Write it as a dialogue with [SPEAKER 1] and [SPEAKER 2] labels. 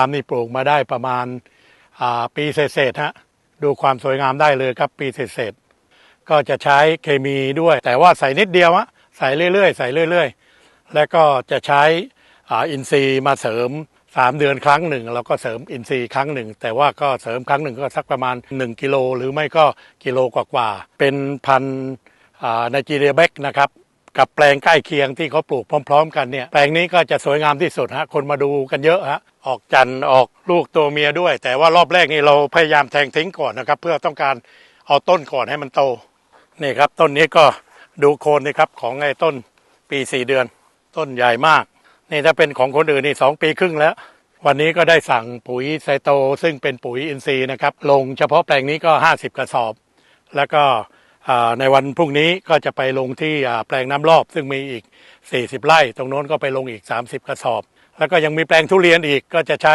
[SPEAKER 1] ตามนี่ปลูกมาได้ประมาณาปีเศษๆฮะดูความสวยงามได้เลยครับปีเศษๆก็จะใช้เคมีด้วย แต่ว่าใส่นิดเดียวอะใส่เรื่อยๆ ใส่เรื่อย ๆ แล้วก็จะใช้อินทรีย์มาเสริม 3 เดือนครั้งหนึ่งเราก็เสริมอินทรีย์ครั้งหนึ่ง แต่ว่าก็เสริมครั้งหนึ่งก็สักประมาณ 1 กิโล หรือไม่ก็กิโลกว่าๆเป็นพันธุ์ไนจีเรียเบกนะครับ กับแปลงใกล้เคียงที่เขาปลูกพร้อม ๆ กันเนี่ยแปลงนี้ก็จะสวยงามที่สุดฮะคนมาดูกันเยอะฮะออกจันทร์ออกลูกตัวเมียด้วย แต่ว่ารอบแรกนี่เราพยายามแทงทิ้งก่อนนะครับ เพื่อต้องการเอาต้นก่อนให้มันโตนี่ครับต้นนี้ก็ดูโคนนี่ครับของไอ้ต้นปีสี่เดือน ต้นใหญ่มาก นี่ถ้าเป็นของคนอื่นนี่สองปีครึ่งแล้ว วันนี้ก็ได้สั่งปุ๋ยไซโต ซึ่งเป็นปุ๋ยอินทรีย์นะครับลงเฉพาะแปลงนี้ก็ 50 กระสอบ แล้วก็ ในวันพรุ่งนี้ก็จะไปลงที่แปลงน้ำรอบ ซึ่งมีอีก 40 ไร่ ตรงโน้นก็ไปลงอีก 30 กระสอบ แล้วก็ยังมีแปลงทุเรียนอีกก็จะใช้